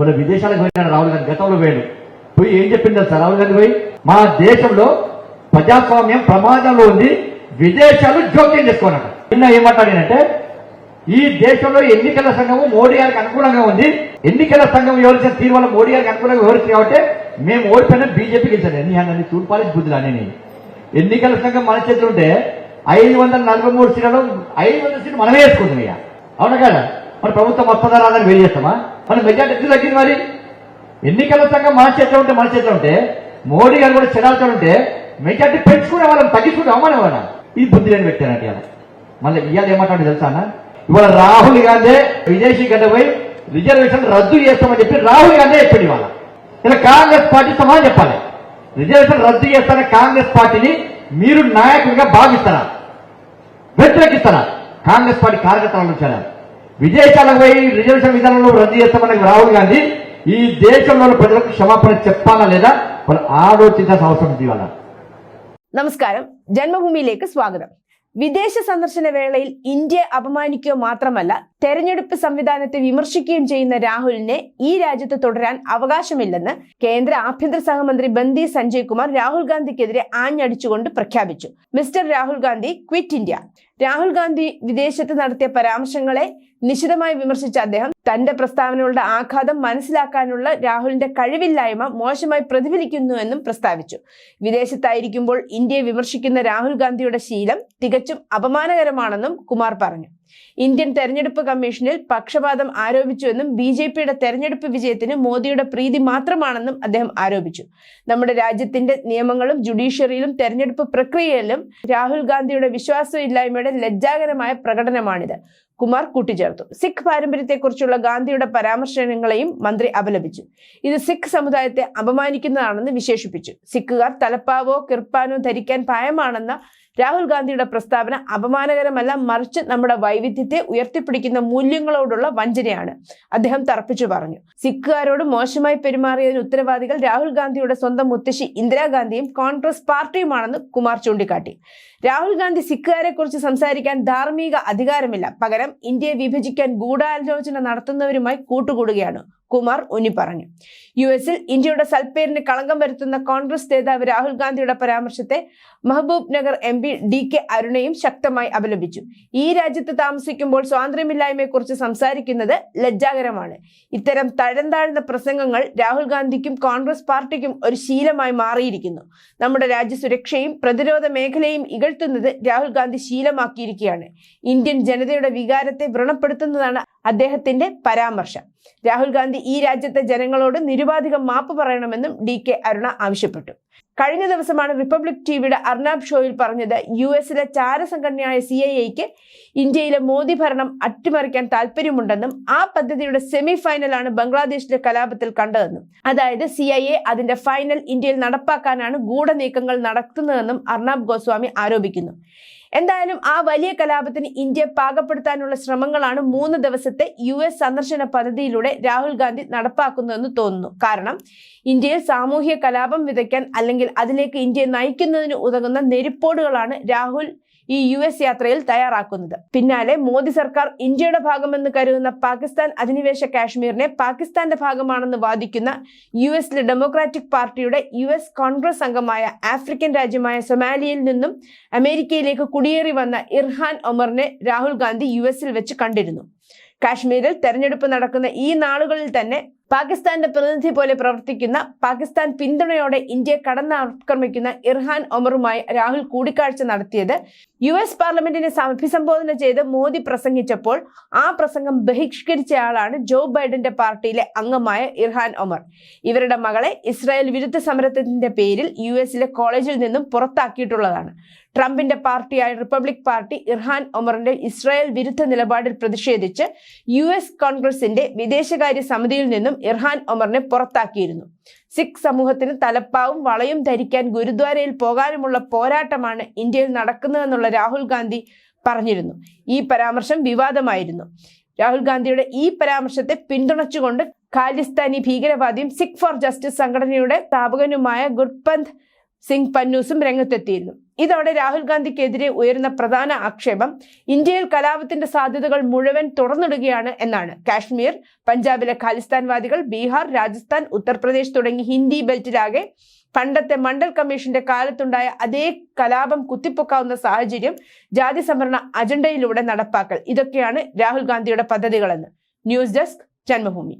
మన విదేశాలకు పోయినాడు రాహుల్ గాంధీ గతంలో పోయాడు. పోయి ఏం చెప్పింది సార్ రాహుల్ గాంధీ పోయి? మా దేశంలో ప్రజాస్వామ్యం ప్రమాదంలో ఉంది విదేశాలు జోక్యం చేసుకోనట. నిన్న ఏమంటాడంటే ఈ దేశంలో ఎన్నికల సంఘము మోడీ గారికి అనుకూలంగా ఉంది. ఎన్నికల సంఘం వివరించిన తీరు వల్ల మోడీ గారికి అనుకూలంగా వివరించింది కాబట్టి మేము ఓడిపోయినా బీజేపీకి ఇచ్చాను ఎన్ని అన్నది తూర్పాలి బుద్ధులు అని ఎన్నికల సంఘం మన చేతులు ఉంటే ఐదు వందల నలభై మూడు సీట్లలో ఐదు వందల సీట్లు మనమే వేసుకుంటున్నాం ఇక. అవునా కదా? మన ప్రభుత్వం వస్తుందా రాదని వేలు చేస్తామా? మన మెజార్టీ ఎందుకు తగ్గింది మరి? ఎన్నికల సంఘం మన చేతిలో ఉంటే మన చేతిలో ఉంటే మోడీ గారు కూడా చెడాలతో ఉంటే మెజార్టీ పెంచుకునే వాళ్ళని తగ్గించుకుంటే అవమానం ఇది ఈ బుద్ధి లేని పెట్టానండి ఇవాళ. మళ్ళీ ఇవాళ ఏమంటాడు తెలుసా అన్న? ఇవాళ రాహుల్ గాంధీ విదేశీ గడ్డ పోయి రిజర్వేషన్ రద్దు చేస్తామని చెప్పి రాహుల్ గాంధీ చెప్పాడు ఇవాళ. ఇలా కాంగ్రెస్ పార్టీ సమాధానం చెప్పాలి. రిజర్వేషన్ రద్దు చేస్తాన కాంగ్రెస్ పార్టీని మీరు నాయకుడిగా భావిస్తారా? వ్యతిరేకిస్తారా? కాంగ్రెస్ పార్టీ కార్యకర్తలను చేయాలి విదేశాలకు పోయి రిజర్వేషన్ విధానంలో రద్దు చేస్తామని రాహుల్ గాంధీ ఈ దేశంలోని ప్రజలకు క్షమాపణ చెప్పాలా లేదా వాళ్ళు ఆలోచించాల్సిన అవసరం ఉంది ఇవాళ നമസ്കാരം ജന്മഭൂമിയിലേക്ക് സ്വാഗതം വിദേശ സന്ദർശന വേളയിൽ ഇന്ത്യയെ അപമാനിക്കുക മാത്രമല്ല തെരഞ്ഞെടുപ്പ് സംവിധാനത്തെ വിമർശിക്കുകയും ചെയ്യുന്ന രാഹുലിനെ ഈ രാജ്യത്ത് തുടരാൻ അവകാശമില്ലെന്ന് കേന്ദ്ര ആഭ്യന്തര സഹമന്ത്രി ബന്ദി സഞ്ജയ് കുമാർ രാഹുൽ ഗാന്ധിക്കെതിരെ ആഞ്ഞടിച്ചുകൊണ്ട് പ്രഖ്യാപിച്ചു mister Rahul Gandhi quit India Rahul Gandhi വിദേശത്ത് നടത്തിയ പരാമർശങ്ങളെ നിശിതമായി വിമർശിച്ച അദ്ദേഹം തന്റെ പ്രസ്താവനകളുടെ ആഘാതം മനസ്സിലാക്കാനുള്ള രാഹുലിന്റെ കഴിവില്ലായ്മ മോശമായി പ്രതിഫലിക്കുന്നുവെന്നും പ്രസ്താവിച്ചു. വിദേശത്തായിരിക്കുമ്പോൾ ഇന്ത്യയെ വിമർശിക്കുന്ന രാഹുൽ ഗാന്ധിയുടെ ശീലം തികച്ചും അപമാനകരമാണെന്നും കുമാർ പറഞ്ഞു. ഇന്ത്യൻ തെരഞ്ഞെടുപ്പ് കമ്മീഷനിൽ പക്ഷപാതം ആരോപിച്ചുവെന്നും ബി ജെ പിയുടെ തെരഞ്ഞെടുപ്പ് വിജയത്തിന് മോദിയുടെ പ്രീതി മാത്രമാണെന്നും അദ്ദേഹം ആരോപിച്ചു. നമ്മുടെ രാജ്യത്തിന്റെ നിയമങ്ങളും ജുഡീഷ്യറിയിലും തെരഞ്ഞെടുപ്പ് പ്രക്രിയയിലും രാഹുൽ ഗാന്ധിയുടെ വിശ്വാസമില്ലായ്മയുടെ ലജ്ജാകരമായ പ്രകടനമാണിത്. കുമാർ കൂട്ടിച്ചേർത്തു. സിഖ് പാരമ്പര്യത്തെക്കുറിച്ചുള്ള ഗാന്ധിയുടെ പരാമർശങ്ങളെയും മന്ത്രി അപലപിച്ചു. ഇത് സിഖ് സമുദായത്തെ അപമാനിക്കുന്നതാണെന്ന് വിശേഷിപ്പിച്ചു. സിഖുകാർ തലപ്പാവോ കിർപ്പാനോ ധരിക്കാൻ ഭയമാണെന്ന രാഹുൽ ഗാന്ധിയുടെ പ്രസ്താവന അപമാനകരമല്ല മറിച്ച് നമ്മുടെ വൈവിധ്യത്തെ ഉയർത്തിപ്പിടിക്കുന്ന മൂല്യങ്ങളോടുള്ള വഞ്ചനയാണ്. അദ്ദേഹം തറപ്പിച്ചു പറഞ്ഞു. സിഖുകാരോട് മോശമായി പെരുമാറിയതിന് ഉത്തരവാദികൾ രാഹുൽ ഗാന്ധിയുടെ സ്വന്തം മുത്തശ്ശി ഇന്ദിരാഗാന്ധിയും കോൺഗ്രസ് പാർട്ടിയുമാണെന്ന് കുമാർ ചൂണ്ടിക്കാട്ടി. രാഹുൽ ഗാന്ധി സിഖുകാരെ കുറിച്ച് സംസാരിക്കാൻ ധാർമ്മിക അധികാരമില്ല. പകരം ഇന്ത്യയെ വിഭജിക്കാൻ ഗൂഢാലോചന നടത്തുന്നവരുമായി കൂട്ടുകൂടുകയാണ് കുമാർ ഉന്നി പറഞ്ഞു. യു എസിൽ ഇന്ത്യയുടെ സൽപ്പേരിന് കളങ്കം വരുത്തുന്ന കോൺഗ്രസ് നേതാവ് രാഹുൽ ഗാന്ധിയുടെ പരാമർശത്തെ Mehboob Nagar M P D K അരുണയും ശക്തമായി അപലപിച്ചു. ഈ രാജ്യത്ത് താമസിക്കുമ്പോൾ സ്വാതന്ത്ര്യമില്ലായ്മയെക്കുറിച്ച് സംസാരിക്കുന്നത് ലജ്ജാകരമാണ്. ഇത്തരം തഴന്താഴ്ന്ന പ്രസംഗങ്ങൾ രാഹുൽ ഗാന്ധിക്കും കോൺഗ്രസ് പാർട്ടിക്കും ഒരു ശീലമായി മാറിയിരിക്കുന്നു. നമ്മുടെ രാജ്യ സുരക്ഷയും പ്രതിരോധ മേഖലയും ഇകഴ്ത്തുന്നത് രാഹുൽ ഗാന്ധി ശീലമാക്കിയിരിക്കുകയാണ്. ഇന്ത്യൻ ജനതയുടെ വികാരത്തെ വ്രണപ്പെടുത്തുന്നതാണ് അദ്ദേഹത്തിന്റെ പരാമർശം. രാഹുൽ ഗാന്ധി ഈ രാജ്യത്തെ ജനങ്ങളോട് നിരുപാധികം മാപ്പ് പറയണമെന്നും ഡി കെ അരുണ ആവശ്യപ്പെട്ടു. കഴിഞ്ഞ ദിവസമാണ് റിപ്പബ്ലിക് ടിവിയുടെ അർണാബ് ഷോയിൽ പറഞ്ഞത് യു എസിലെ ചാരസംഘടനയായ സി ഐ എക്ക് ഇന്ത്യയിലെ മോദി ഭരണം അട്ടിമറിക്കാൻ താല്പര്യമുണ്ടെന്നും ആ പദ്ധതിയുടെ സെമി ഫൈനലാണ് ബംഗ്ലാദേശിലെ കലാപത്തിൽ കണ്ടതെന്നും. അതായത് സി ഐ എ അതിന്റെ ഫൈനൽ ഇന്ത്യയിൽ നടപ്പാക്കാനാണ് ഗൂഢനീക്കങ്ങൾ നടത്തുന്നതെന്നും അർണാബ് ഗോസ്വാമി ആരോപിക്കുന്നു. എന്തായാലും ആ വലിയ കലാപത്തിന് ഇന്ത്യ പാകപ്പെടുത്താനുള്ള ശ്രമങ്ങളാണ് മൂന്ന് ദിവസത്തെ യു എസ് സന്ദർശന പദ്ധതിയിലൂടെ രാഹുൽ ഗാന്ധി നടപ്പാക്കുന്നതെന്ന് തോന്നുന്നു. കാരണം ഇന്ത്യയിൽ സാമൂഹ്യ കലാപം വിതയ്ക്കാൻ അല്ലെങ്കിൽ അതിലേക്ക് ഇന്ത്യയെ നയിക്കുന്നതിന് ഉതകുന്ന നെരിപ്പോടുകളാണ് രാഹുൽ ഈ യു എസ് യാത്രയിൽ തയ്യാറാക്കുന്നത്. പിന്നാലെ മോദി സർക്കാർ ഇന്ത്യയുടെ ഭാഗമെന്ന് കരുതുന്ന പാകിസ്ഥാൻ അധിനിവേശ കാശ്മീരിനെ പാകിസ്ഥാന്റെ ഭാഗമാണെന്ന് വാദിക്കുന്ന യു എസിലെ ഡെമോക്രാറ്റിക് പാർട്ടിയുടെ യു എസ് കോൺഗ്രസ് അംഗമായ ആഫ്രിക്കൻ രാജ്യമായ സൊമാലിയയിൽ നിന്നും അമേരിക്കയിലേക്ക് കുടിയേറി വന്ന ഇർഹാൻ ഒമറിനെ രാഹുൽ ഗാന്ധി യു എസിൽ വെച്ച് കണ്ടിരുന്നു. കാശ്മീരിൽ തെരഞ്ഞെടുപ്പ് നടക്കുന്ന ഈ നാളുകളിൽ തന്നെ പാകിസ്ഥാന്റെ പ്രതിനിധി പോലെ പ്രവർത്തിക്കുന്ന പാകിസ്ഥാൻ പിന്തുണയോടെ ഇന്ത്യയെ കടന്നാക്രമിക്കുന്ന ഇർഹാൻ ഒമറുമായി രാഹുൽ കൂടിക്കാഴ്ച നടത്തിയത് യു എസ് പാർലമെന്റിനെ അഭിസംബോധന ചെയ്ത് മോദി പ്രസംഗിച്ചപ്പോൾ ആ പ്രസംഗം ബഹിഷ്കരിച്ചയാളാണ് ജോ ബൈഡന്റെ പാർട്ടിയിലെ അംഗമായ ഇർഹാൻ ഒമർ. ഇവരുടെ മകളെ ഇസ്രായേൽ വിരുദ്ധ സമരത്തിന്റെ പേരിൽ യു എസിലെ കോളേജിൽ നിന്നും പുറത്താക്കിയിട്ടുള്ളതാണ്. ട്രംപിന്റെ പാർട്ടിയായ റിപ്പബ്ലിക് പാർട്ടി ഇർഹാൻ ഒമറിന്റെ ഇസ്രായേൽ വിരുദ്ധ നിലപാടിൽ പ്രതിഷേധിച്ച് യു എസ് കോൺഗ്രസിന്റെ വിദേശകാര്യ സമിതിയിൽ നിന്നും ഇർഹാൻ ഒമറിനെ പുറത്താക്കിയിരുന്നു. സിഖ് സമൂഹത്തിന് തലപ്പാവും വളയും ധരിക്കാൻ ഗുരുദ്വാരയിൽ പോകാനുമുള്ള പോരാട്ടമാണ് ഇന്ത്യയിൽ നടക്കുന്നതെന്നുള്ള രാഹുൽ ഗാന്ധി പറഞ്ഞിരുന്നു. ഈ പരാമർശം വിവാദമായിരുന്നു. രാഹുൽ ഗാന്ധിയുടെ ഈ പരാമർശത്തെ പിന്തുണച്ചുകൊണ്ട് ഖാലിസ്ഥാനി ഭീകരവാദിയും സിഖ് ഫോർ ജസ്റ്റിസ് സംഘടനയുടെ സ്ഥാപകനുമായ ഗുർപന്ത് സിംഗ് പന്നൂസും രംഗത്തെത്തിയിരുന്നു. ഇതോടെ രാഹുൽ ഗാന്ധിക്കെതിരെ ഉയരുന്ന പ്രധാന ആക്ഷേപം ഇന്ത്യയിൽ കലാപത്തിന്റെ സാധ്യതകൾ മുഴുവൻ തുറന്നിടുകയാണ് എന്നാണ്. കാശ്മീർ പഞ്ചാബിലെ ഖാലിസ്ഥാൻവാദികൾ ബീഹാർ രാജസ്ഥാൻ ഉത്തർപ്രദേശ് തുടങ്ങി ഹിന്ദി ബെൽറ്റിലാകെ പണ്ടത്തെ മണ്ഡൽ കമ്മീഷന്റെ കാലത്തുണ്ടായ അതേ കലാപം കുത്തിപ്പൊക്കാവുന്ന സാഹചര്യം ജാതി സംവരണ അജണ്ടയിലൂടെ നടപ്പാക്കൽ. ഇതൊക്കെയാണ് രാഹുൽ ഗാന്ധിയുടെ പദ്ധതികളെന്ന്. News desk Janmabhumi.